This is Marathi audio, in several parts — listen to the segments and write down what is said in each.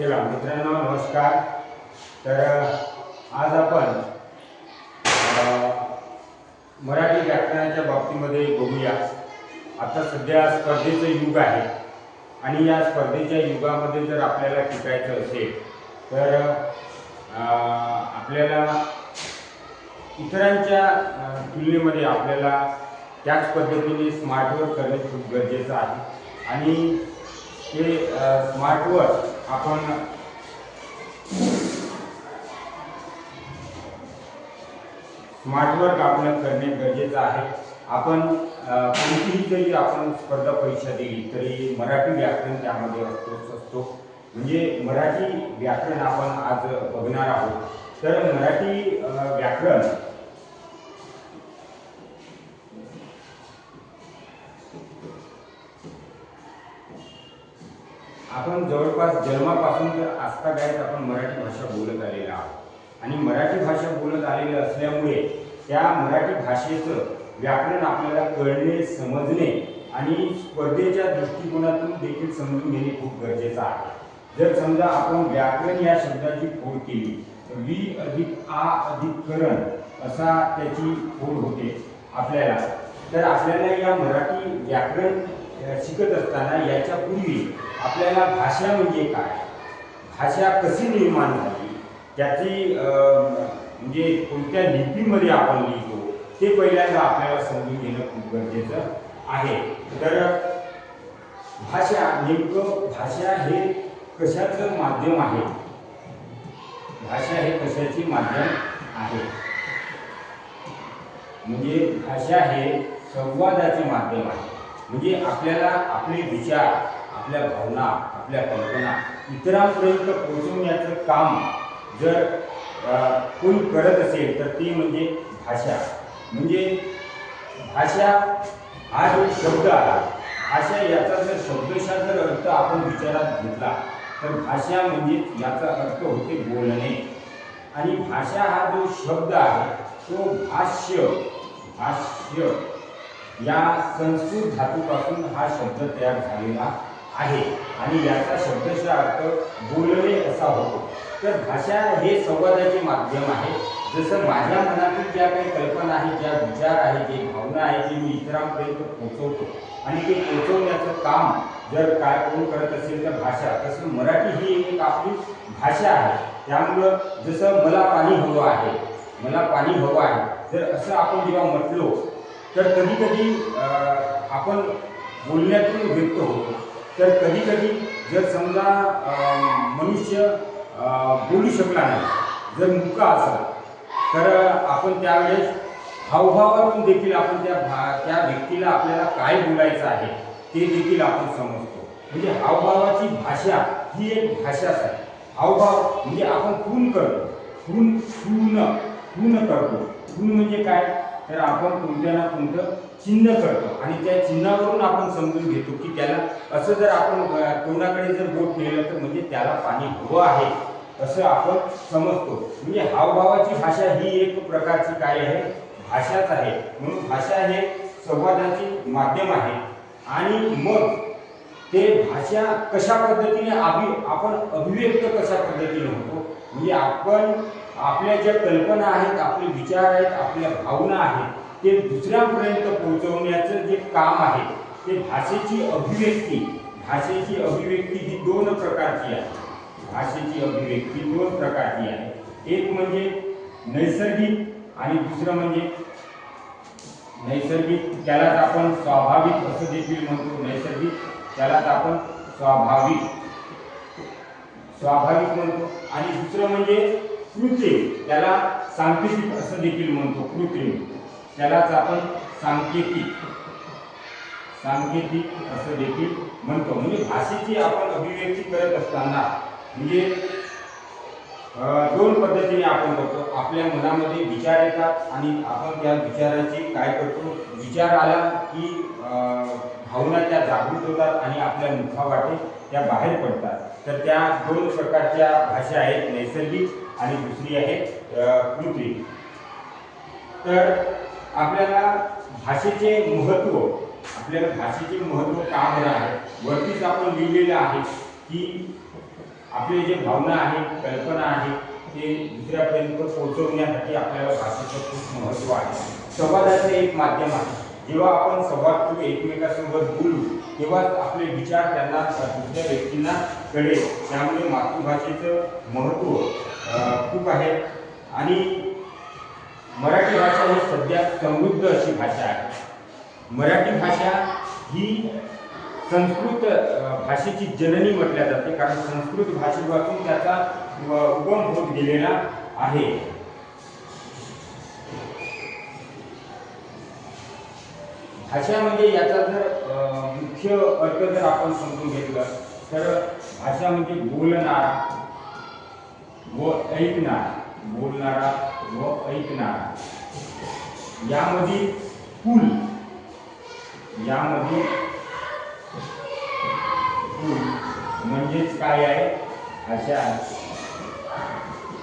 चला मित्रांनो नमस्कार. तर आज आपण मराठी व्याकरणाच्या बाबतीमध्ये बघूया. आता सध्या स्पर्धेचं युग आहे आणि या स्पर्धेच्या युगामध्ये जर आपल्याला टिकायचं असेल तर आपल्याला इतरांच्या तुलनेमध्ये आपल्याला त्याच पद्धतीने स्मार्टवर्क करणे खूप गरजेचं आहे. आणि ते स्मार्टवर्क आपण स्मार्टवर्क आपण करणे गरजेचं आहे. आपण कोणतीही जरी आपण स्पर्धा परीक्षा दिली तरी मराठी व्याकरण त्यामध्ये असतोच असतो. म्हणजे मराठी व्याकरण आपण आज बघणार आहोत. तर मराठी व्याकरण आपण जवळपास जन्मापासून तर आजतागायत आपण मराठी भाषा बोलत आलेलो आहोत. आणि मराठी भाषा बोलत आलेलं असल्यामुळे त्या मराठी भाषेचं व्याकरण आपल्याला कळणे समजणे आणि स्पर्धेच्या दृष्टिकोनातून देखील समजून घेणे खूप गरजेचं आहे. जर समजा आपण व्याकरण या शब्दाची फोड केली तर वी अधिक आ अधिक करण असा त्याची फोड होते आपल्याला. तर आपल्याला या मराठी व्याकरण शिकत असताना याच्या पूर्वी आपल्याला भाषा म्हणजे काय? भाषा कशी निर्माण झाली? त्याची म्हणजे कोणत्या लिपीमध्ये आपण लिहितो? ते पहिल्यांदा आपल्याला समजून घेणं खूप गरजेचं आहे. तर भाषा नेमकं भाषा हे कशाचं माध्यम आहे? भाषा हे कशाचे माध्यम आहे? म्हणजे भाषा हे संवादाचे माध्यम आहे. म्हणजे आपल्याला आपले विचार आपल्या भावना आपल्या कल्पना इतरांपर्यंत पोहोचवण्याचं काम जर कोणी करत असेल तर ती म्हणजे भाषा. म्हणजे भाषा हा जो शब्द आला भाषा याचा जर शब्दशा जर अर्थ आपण विचारात घेतला तर भाषा म्हणजे याचा अर्थ होते बोलणे. आणि भाषा हा जो शब्द आहे तो भाष्य भाष्य या संस्कृत धातूपासून हा शब्द तयार झालेला आहे. आणि याचा शब्दशः अर्थ बोलणे असा होतो. तर भाषा हे संवादाचे माध्यम आहे. जसं माझ्या मनातील ज्या काही कल्पना आहेत ज्या विचार आहेत जे भावना आहेत जे मी इतरांपर्यंत पोचवतो आणि ते पोचवण्याचं काम जर काय कोण करत असेल तर भाषा. तसं मराठी ही एक आपली भाषा आहे. त्यामुळं जसं मला पाणी हवं आहे मला पाणी हवं आहे जर असं आपण जेव्हा म्हटलो तर कधीकधी आपण बोलण्यातून व्यक्त होतो. तर कधीकधी जर समजा मनुष्य बोलू शकला नाही जर मुका असेल तर आपण त्यावेळेस हावभावातून देखील आपण त्या भा त्या व्यक्तीला आपल्याला काय बोलायचं आहे ते देखील आपण समजतो. म्हणजे हावभावाची भाषा ही एक भाषाच आहे. हावभाव म्हणजे आपण खून करतो. खून खून खून करतो. खून म्हणजे काय? तर आपण कोणत्या ना कोणतं चिन्ह करतो. आणि त्या चिन्हावरून आपण समजून घेतो की त्याला असं जर आपण कोणाकडे तोंडाकडे जर बोट नेलं तर म्हणजे त्याला पाणी हवं आहे असं आपण समजतो. म्हणजे हावभावाची भाषा ही एक प्रकारची काय आहे? भाषाच आहे. म्हणून भाषा हे संवादाचे माध्यम आहे. आणि मग ते भाषा कशा पद्धतीने अभि आपण अभिव्यक्त कशा पद्धतीने होतो? म्हणजे आपण आपल्या ज्या कल्पना आहेत आपले विचार आहेत आपल्या भावना आहेत ते दुसऱ्यांपर्यंत पोहोचवण्याचं जे काम आहे ते भाषेची अभिव्यक्ती भाषेची अभिव्यक्ती ही दोन प्रकारची आहे. भाषेची अभिव्यक्ती दोन प्रकारची आहे. एक म्हणजे नैसर्गिक आणि दुसरं म्हणजे नैसर्गिक त्यालाच आपण स्वाभाविक असं देखील म्हणतो. नैसर्गिक त्यालाच आपण स्वाभाविक स्वाभाविक म्हणतो. आणि दुसरं म्हणजे कृत्रिम. त्याला सांकेतिक असं देखील म्हणतो कृत्रिम. त्यालाच आपण सांकेतिक सांकेतिक असं देखील म्हणतो. म्हणजे भाषेची आपण अभिव्यक्ती करत असताना म्हणजे दोन पद्धतीने आपण करतो. आपल्या मनामध्ये विचार येतात आणि आपण त्या विचाराची काय करतो? विचार आला की भावना त्या जागृत होतात आणि आपल्या मुखावाटे त्या बाहेर पडतात. तर त्या दोन प्रकारच्या भाषा आहेत नैसर्गिक आणि दुसरी आहे कृती. तर आपल्याला भाषेचे महत्त्व आपल्याला भाषेचे महत्त्व का बरं आहे? वरतीच आपण लिहिलेलं आहे की आपले जे भावना आहे कल्पना आहे ते दुसऱ्यापर्यंत पोहोचवण्यासाठी आपल्याला भाषेचं खूप महत्त्व आहे. संवादाचं एक माध्यम आहे. जेव्हा आपण संवाद करू एकमेकासोबत बोलू तेव्हा आपले विचार त्यांना दुसऱ्या व्यक्तींना कळेल. त्यामुळे मातृभाषेचं महत्त्व खूप आहे. आणि मराठी भाषा ही सध्या समृद्ध अशी भाषा आहे. मराठी भाषा ही संस्कृत भाषेची जननी म्हटल्या जाते. कारण संस्कृत भाषेपासून त्याचा उगम होत गेलेला आहे. भाषा म्हणजे याचा जर मुख्य अर्थ जर आपण समजून घेतलं तर भाषा म्हणजे बोलणारा व ऐकणार बोलणारा व ऐकणारा. यामध्ये पूल यामध्ये पूल म्हणजेच काय आहे? भाषा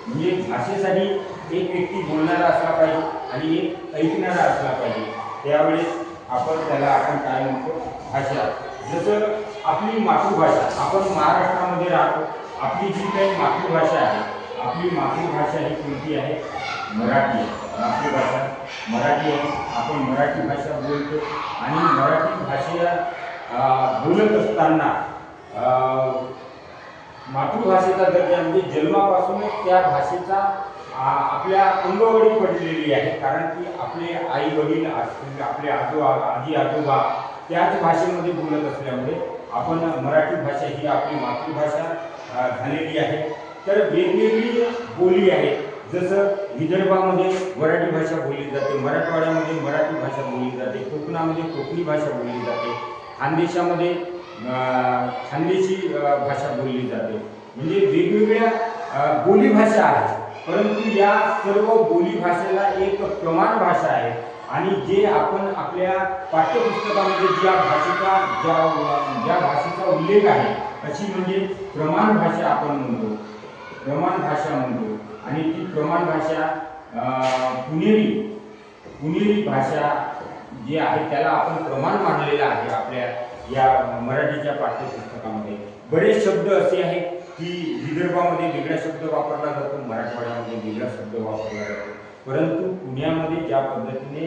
म्हणजे भाषेसाठी एक व्यक्ती बोलणारा असला पाहिजे आणि एक ऐकणारा असला पाहिजे. त्यावेळेस आपण त्याला आपण काय म्हणतो? भाषा. जसं आपली मातृभाषा आपण महाराष्ट्रामध्ये राहतो आपली जी काही मातृभाषा आहे आपली मातृभाषा ही कोणती आहे? मराठी आहे. मातृभाषा मराठी आहे. आपण मराठी भाषा बोलतो. आणि मराठी भाषेला बोलत असताना मातृभाषेचा दर्जा म्हणजे जन्मापासूनच त्या भाषेचा आपल्या अंगवळी पडलेली आहे. कारण की आपले आई वडील आपले आजो आजी आजोबा त्याच भाषेमध्ये बोलत असल्यामुळे आपण मराठी भाषा ही आपली मातृभाषा झालेली आहे. तर वेगवेगळी बोली आहे जसं विदर्भामध्ये मराठी भाषा बोलली जाते मराठवाड्यामध्ये मराठी भाषा बोलली जाते कोकणामध्ये कोकणी भाषा बोलली जाते खानदेशामध्ये खानदेशी भाषा बोलली जाते. म्हणजे वेगवेगळ्या बोलीभाषा आहेत. परंतु या सर्व बोलीभाषेला एक प्रमाण भाषा आहे. आणि जे आपण आपल्या पाठ्यपुस्तकामध्ये ज्या भाषेचा ज्या ज्या भाषेचा उल्लेख आहे अशी म्हणजे प्रमाण भाषा आपण म्हणतो. प्रमाण भाषा म्हणतो. आणि ती प्रमाण भाषा पुणेरी पुणेरी भाषा जी आहे त्याला आपण प्रमाण मानलेलं आहे आपल्या या मराठीच्या पाठ्यपुस्तकामध्ये. बरेच शब्द असे आहेत की विदर्भामध्ये वेगळा शब्द वापरला जातो मराठवाड्यामध्ये वेगळा शब्द वापरला जातो. परंतु पुण्यामध्ये ज्या पद्धतीने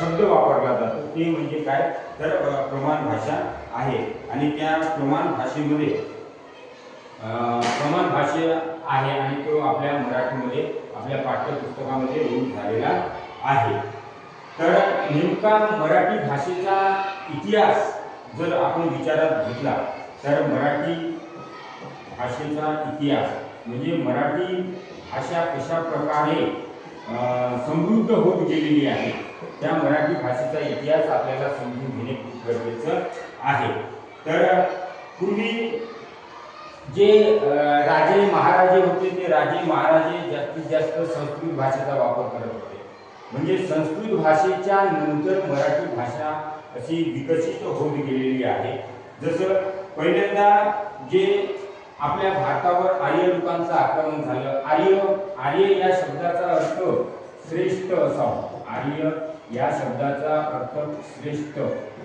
शब्द वापरला जातो ते म्हणजे काय? तर प्रमाण भाषा आहे. आणि त्या प्रमाण भाषेमध्ये प्रमाण भाषा आहे आणि तो आपल्या मराठीमध्ये आपल्या पाठ्यपुस्तकामध्ये रूढ झालेला आहे. तर नेमका मराठी भाषेचा इतिहास जर आपण विचारात घेतला तर मराठी भाषेचा इतिहास म्हणजे मराठी भाषा कशा प्रकारे समृद्ध होत गेलेली आहे त्या मराठी भाषेचा इतिहास आपल्याला समजून घेणे खूप गरजेचं आहे. तर पूर्वी जे राजे महाराजे होते ते राजे महाराजे जास्तीत जास्त संस्कृत भाषेचा वापर करत होते. म्हणजे संस्कृत भाषेच्या नंतर मराठी भाषा अशी विकसित होत गेलेली आहे. जसं पहिल्यांदा जे आपल्या भारतावर आर्य लोकांचं आक्रमण झालं आर्य आर्य या शब्दाचा अर्थ श्रेष्ठ असा होतो. आर्य या शब्दाचा अर्थ श्रेष्ठ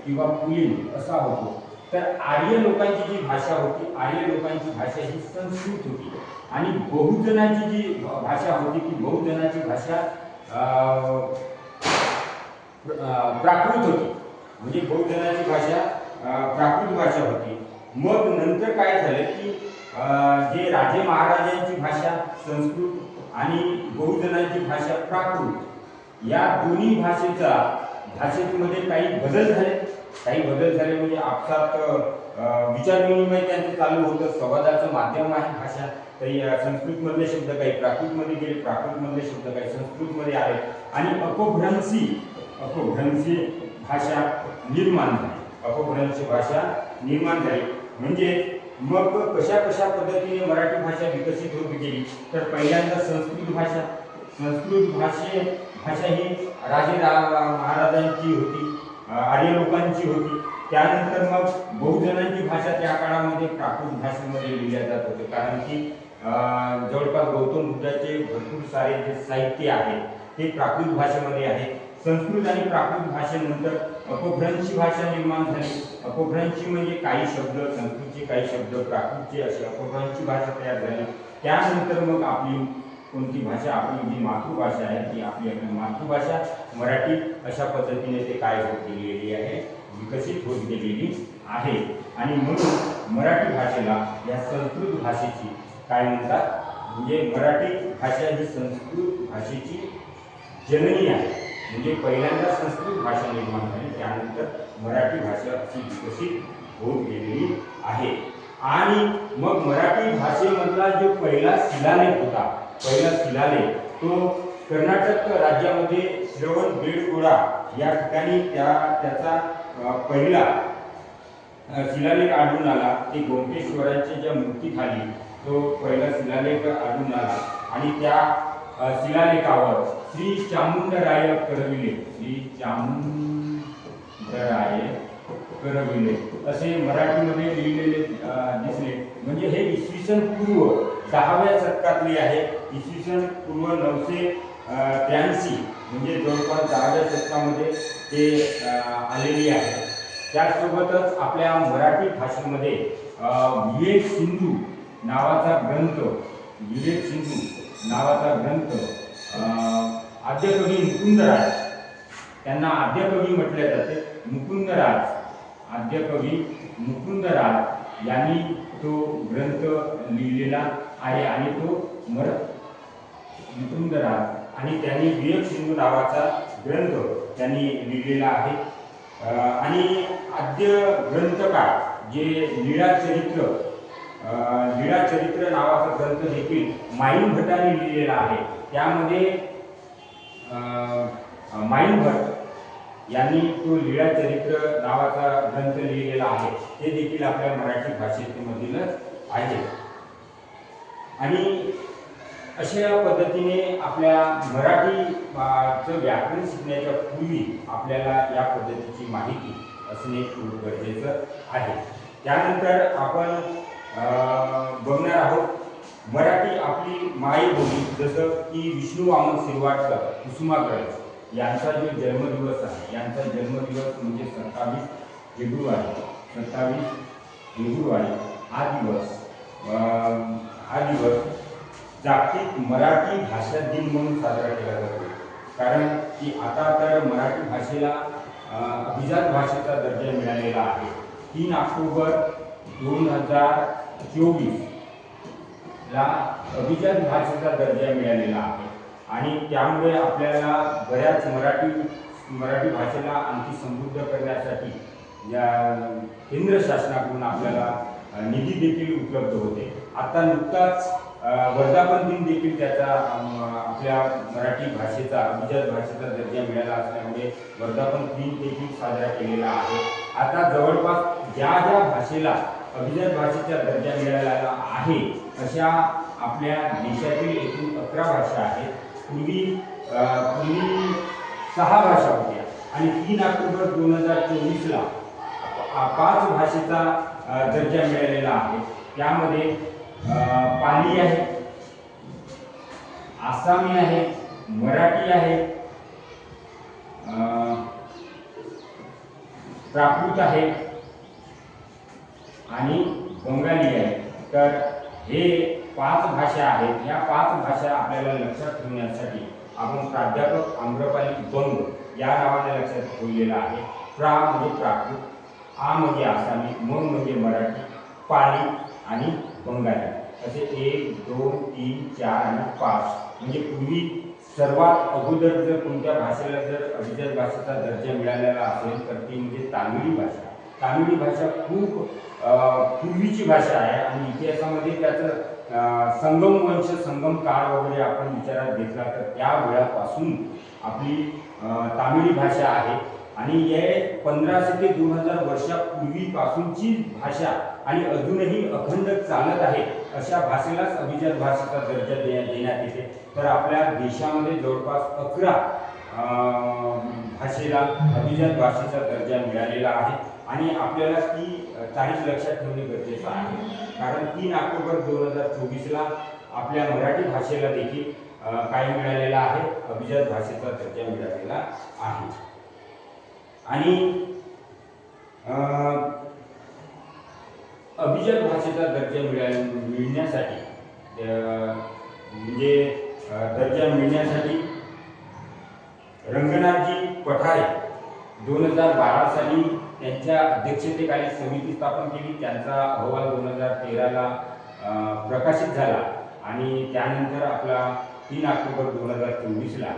किंवा पुलिंग असा होतो. तर आर्य लोकांची जी भाषा होती आर्य लोकांची भाषा ही संस्कृत होती. आणि बहुजनाची जी भाषा होती ती बहुजनाची भाषा प्राकृत होती. म्हणजे बहुजनाची भाषा प्राकृत भाषा होती. मग नंतर काय झालं की जे राजे महाराजांची भाषा संस्कृत आणि बहुजनांची भाषा प्राकृत या दोन्ही भाषेचा भाषेमध्ये काही बदल झाले? काही बदल झाले म्हणजे आपसात विचारविनिमय त्यांचं चालू होतं. संवादाचं माध्यम आहे भाषा. काही संस्कृतमधले शब्द काही प्राकृतमध्ये गेले प्राकृतमधले शब्द काही संस्कृतमध्ये आले. आणि अपभ्रंशी अपभ्रंशी भाषा निर्माण झाली. अपभ्रंशी भाषा निर्माण झाली. म्हणजे मग कशा कशा पद्धतीने मराठी भाषा विकसित होत गेली? तर पहिल्यांदा संस्कृत भाषा. संस्कृत भाषे भाषा ही राजे महाराजांची होती. आर्य लोकांची होती. त्यानंतर मग बहुजनांची भाषा त्या काळामध्ये प्राकृत भाषेमध्ये लिहिल्या जात होते कारण की अं, जवळपास गौतम बुद्धाचे भरपूर सारे जे साहित्य आहे ते प्राकृत भाषेमध्ये आहे. संस्कृत आणि प्राकृत भाषेनंतर अपभ्रंशी भाषा निर्माण झाली. अपभ्रंशी म्हणजे काही शब्द संस्कृतचे काही शब्द प्राकृतचे असे अपभ्रंशी भाषा तयार झाली. त्यानंतर मग आपली कोणती भाषा आपली जी मातृभाषा आहे ती आपली आपली मातृभाषा मराठी अशा पद्धतीने ते काय होत गेलेली आहे विकसित होत गेलेली आहे. आणि म्हणून मराठी भाषेला या संस्कृत भाषेची काय म्हणतात? म्हणजे मराठी भाषा ही संस्कृत भाषेची जननी आहे. म्हणजे पहिल्यांदा संस्कृत भाषा निर्माण झाली त्यानंतर मराठी भाषा अशी विकसित होत गेलेली आहे. आणि मग मराठी भाषेमधला जो पहिला शिलालेख होता पहिला शिलालेख तो कर्नाटक राज्यामध्ये श्रवण बेडगोळा या ठिकाणी त्या त्याचा पहिला शिलालेख आढळून आला. ते गोमटेश्वरांच्या ज्या मूर्तीखाली तो पहिला शिलालेख आढळून आला. आणि त्या शिलालेखावर श्री चामुंडराय करविले श्री चामुंडराय करविले. असे मराठीमध्ये लिहिलेले दिसले. म्हणजे हे इसवी सन पूर्व दहाव्या शतकातली आहे. इसवी सन पूर्व नऊशे त्र्याऐंशी म्हणजे जवळपास दहाव्या शतकामध्ये ते आलेली आहे. त्यासोबतच आपल्या मराठी भाषेमध्ये विवेक सिंधू नावाचा ग्रंथ विवेक सिंधू नावाचा ग्रंथ आद्यकवी मुकुंदराज त्यांना आद्यकवी म्हटले जाते मुकुंदराज. आद्यकवी मुकुंदराज यांनी तो ग्रंथ लिहिलेला आहे आणि तो मर मुकुंदराज आणि त्यांनी विवेक सिंधू नावाचा ग्रंथ त्यांनी लिहिलेला आहे. आणि आद्य ग्रंथकार जे लीळा चरित्र लीळा चरित्र नावाचा ग्रंथ देखील माईन भटाने लिहिलेला आहे. त्यामध्ये माईन भट यांनी तो लीळा चरित्र नावाचा ग्रंथ लिहिलेला आहे. ते देखील आपल्या मराठी भाषेमधीलच आहे. आणि अशा पद्धतीने आपल्या मराठी चं व्याकरण शिकण्याच्या पूर्वी आपल्याला या पद्धतीची माहिती असणे खूप गरजेचं आहे. त्यानंतर आपण बघणार आहोत मराठी आपली मायबोली जसं की विष्णू वामन शिरवाडकर कुसुमाग्रज. यांचा जो जन्मदिवस आहे यांचा जन्मदिवस म्हणजे सत्तावीस फेब्रुवारी. सत्तावीस फेब्रुवारी हा दिवस हा दिवस जागतिक मराठी भाषा दिन म्हणून साजरा केला जातो. कारण की आता तर मराठी भाषेला अभिजात भाषेचा दर्जा मिळालेला आहे. तीन ऑक्टोबर दोन हजार चोवीसला अभिजात भाषेचा दर्जा मिळालेला आहे. आणि त्यामुळे आपल्याला बऱ्याच मराठी मराठी भाषेला आणखी समृद्ध करण्यासाठी या केंद्र शासनाकडून आपल्याला निधी देखील उपलब्ध होते. आता नुकताच वर्धापन दिन देखील त्याचा आपल्या मराठी भाषेचा अभिजात भाषेचा दर्जा मिळाला असल्यामुळे वर्धापन दिन देखील साजरा केलेला आहे. आता जवळपास ज्या ज्या भाषेला अभिजात भाषेचा दर्जा मिळालेला आहे अशा आपल्या देशातील एकूण अकरा भाषा आहेत. पूर्वी पूर्वी सहा भाषा होत्या. आणि तीन ऑक्टोबर दोन हजार चोवीसला पाच भाषेचा दर्जा मिळालेला आहे. त्यामध्ये पाली आहे आसामी आहे मराठी आहे प्राकृत आहे आणि बंगाली आहे. तर हे पाच भाषा आहेत. या पाच भाषा आपल्याला लक्षात ठेवण्यासाठी आपण प्राध्यापक आम्रपाली बंग या नावाने लक्षात ठेवलेलं आहे. प्रा म्हणजे प्राकृत आ म्हणजे आसामी म म्हणजे मराठी पाली आणि बंगाली. असे एक दोन तीन चार आणि पाच. म्हणजे पूर्वी सर्वात अगोदर जर कोणत्या भाषेला जर अभिजात भाषेचा दर्जा मिळालेला असेल तर ती म्हणजे तामिळी भाषा. तामिळी भाषा खूप पूर्वीची भाषा आहे आणि इतिहासामध्ये त्याचं संगम वंश संगम काळ वगैरे आपण विचारात घेतला तर त्या वेळापासून आपली तामिळी भाषा आहे. आणि हे पंधराशे ते दोन हजार वर्षापूर्वीपासूनची भाषा आणि अजूनही अखंड चालत आहे अशा भाषेलाच अभिजात भाषेचा दर्जा दे देण्यात येते. तर आपल्या देशामध्ये जवळपास अकरा भाषेला अभिजात भाषेचा दर्जा मिळालेला आहे. आणि आपल्याला ती तारीख लक्षात ठेवणे गरजेचं आहे. कारण तीन ऑक्टोबर दोन हजार चोवीसला आपल्या मराठी भाषेला देखील काय मिळालेला आहे? अभिजात भाषेचा दर्जा मिळालेला आहे. आणि अभिजात भाषेचा दर्जा मिळा मिळण्यासाठी म्हणजे दर्जा मिळण्यासाठी रंगनाथजी पठारे दोन हजार बारा साली त्यांच्या अध्यक्षतेखाली समिती स्थापन केली. त्यांचा अहवाल दोन हजार तेराला प्रकाशित झाला. आणि त्यानंतर आपला तीन ऑक्टोबर दोन हजार चोवीसला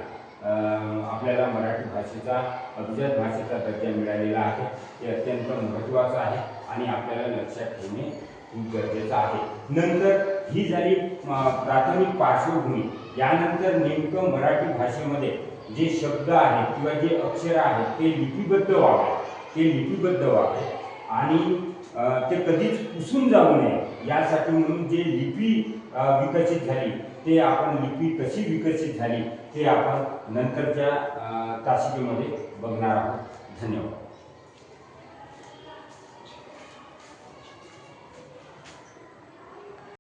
आपल्याला मराठी भाषेचा अभिजात भाषेचा दर्जा मिळालेला आहे. ते अत्यंत महत्त्वाचं आहे आणि आपल्याला लक्षात ठेवणे खूप गरजेचं आहे. नंतर ही झाली प्राथमिक पार्श्वभूमी. यानंतर नेमकं मराठी भाषेमध्ये जे शब्द आहेत किंवा जे अक्षर आहेत ते लिपिबद्ध व्हावे. ते लिपिबद्ध व्हावे आणि ते कधीच पुसून जाऊ नये. यासाठी म्हणून जे लिपी विकसित झाली ते आपण लिपी कशी विकसित झाली ते आपण नंतरच्या तासिकेमध्ये बघणार आहोत. धन्यवाद.